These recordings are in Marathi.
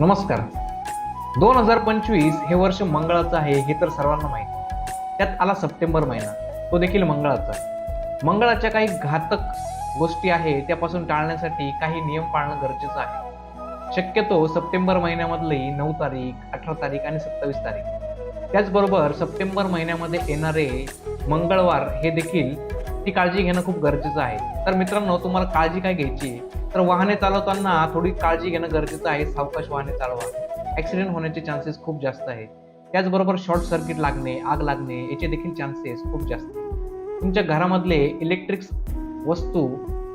नमस्कार. दोन हजार पंचवीस हे वर्ष मंगळाचं आहे हे तर सर्वांना माहिती. त्यात आला सप्टेंबर महिना. तो देखील मंगळाचा. मंगळाच्या काही घातक गोष्टी आहे त्यापासून टाळण्यासाठी काही नियम पाळणं गरजेचं आहे. शक्यतो सप्टेंबर महिन्यामधली नऊ तारीख अठरा तारीख आणि सत्तावीस तारीख. त्याचबरोबर सप्टेंबर महिन्यामध्ये येणारे मंगळवार हे देखील ती काळजी घेणं खूप गरजेचं आहे. तर मित्रांनो तुम्हाला काळजी काय घ्यायची? आहे? तर वाहने चालवताना थोडी काळजी घेणं गरजेचं आहे. सावकाश वाहने चालवा. ॲक्सिडेंट होण्याचे चान्सेस खूप जास्त आहे. त्याचबरोबर शॉर्ट सर्किट लागणे आग लागणे याचे देखील चान्सेस खूप जास्त तुमच्या घरामधले इलेक्ट्रिक वस्तू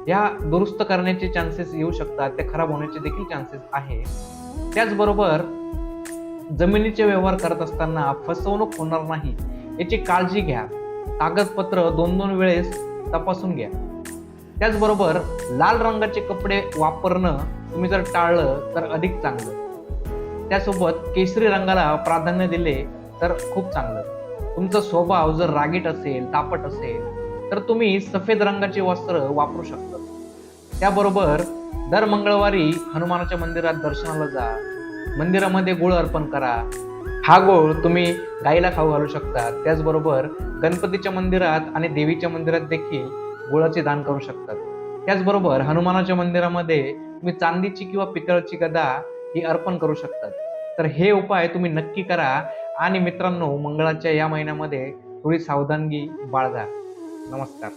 या दुरुस्त करण्याचे चान्सेस येऊ शकतात. त्या खराब होण्याचे देखील चान्सेस आहे. त्याचबरोबर जमिनीचे व्यवहार करत असताना फसवणूक होणार नाही याची काळजी घ्या. कागदपत्र दोन दोन वेळेस तपासून घ्या. त्याचबरोबर लाल रंगाचे कपडे वापरणं तुम्ही जर टाळलं तर अधिक चांगलं. त्यासोबत केसरी रंगाला प्राधान्य दिले तर खूप चांगलं. तुमचा स्वभाव जर रागीट असेल तापट असेल तर तुम्ही सफेद रंगाचे वस्त्र वापरू शकता. त्याबरोबर दर मंगळवारी हनुमानाच्या मंदिरात दर्शनाला जा. मंदिरामध्ये गुळ अर्पण करा. हा गोळ तुम्ही गाईला खाऊ घालू शकता. त्याचबरोबर गणपतीच्या मंदिरात आणि देवीच्या मंदिरात देखील गुळाचे दान करू शकतात. त्याचबरोबर हनुमानाच्या मंदिरामध्ये तुम्ही चांदीची किंवा पितळची गदा ही अर्पण करू शकतात. तर हे उपाय तुम्ही नक्की करा आणि मित्रांनो मंगळाच्या या महिन्यामध्ये थोडी सावधानगी बाळगा. नमस्कार.